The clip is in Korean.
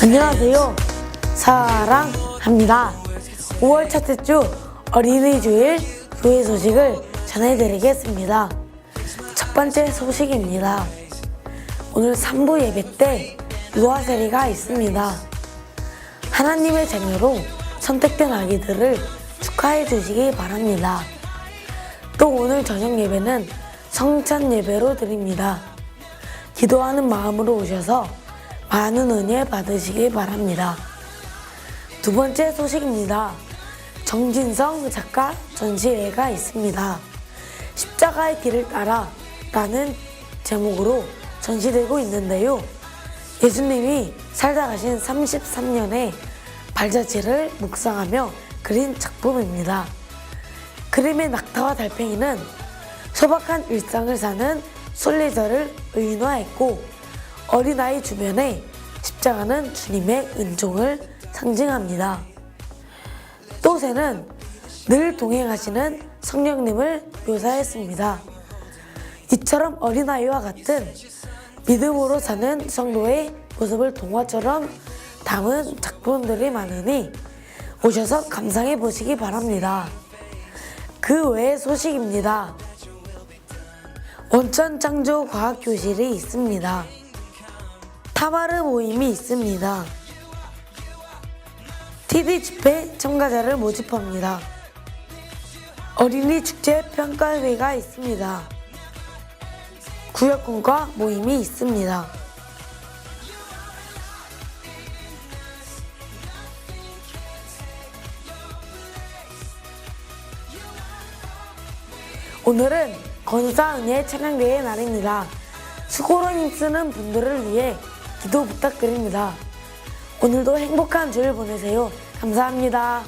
안녕하세요. 사랑합니다. 5월 첫째 주 어린이 주일 교회 소식을 전해드리겠습니다. 첫 번째 소식입니다. 오늘 3부 예배 때 유아세리가 있습니다. 하나님의 자녀로 선택된 아기들을 축하해 주시기 바랍니다. 또 오늘 저녁 예배는 성찬 예배로 드립니다. 기도하는 마음으로 오셔서 많은 은혜 받으시기 바랍니다. 두 번째 소식입니다. 정진성 작가 전시회가 있습니다. 십자가의 길을 따라 라는 제목으로 전시되고 있는데요. 예수님이 살다 가신 33년의 발자취를 묵상하며 그린 작품입니다. 그림의 낙타와 달팽이는 소박한 일상을 사는 순례자를 의인화했고 어린아이 주변에 십자가는 주님의 은총을 상징합니다. 또 새는 늘 동행하시는 성령님을 묘사했습니다. 이처럼 어린아이와 같은 믿음으로 사는 성도의 모습을 동화처럼 담은 작품들이 많으니 오셔서 감상해 보시기 바랍니다. 그 외의 소식입니다. 원천 창조 과학 교실이 있습니다. 타마르 모임이 있습니다. TD 집회 참가자를 모집합니다. 어린이 축제 평가회가 있습니다. 구역군과 모임이 있습니다. 오늘은 건사은혜 찬양대의 날입니다. 수고로 힘쓰는 분들을 위해 기도 부탁드립니다. 오늘도 행복한 주일 보내세요. 감사합니다.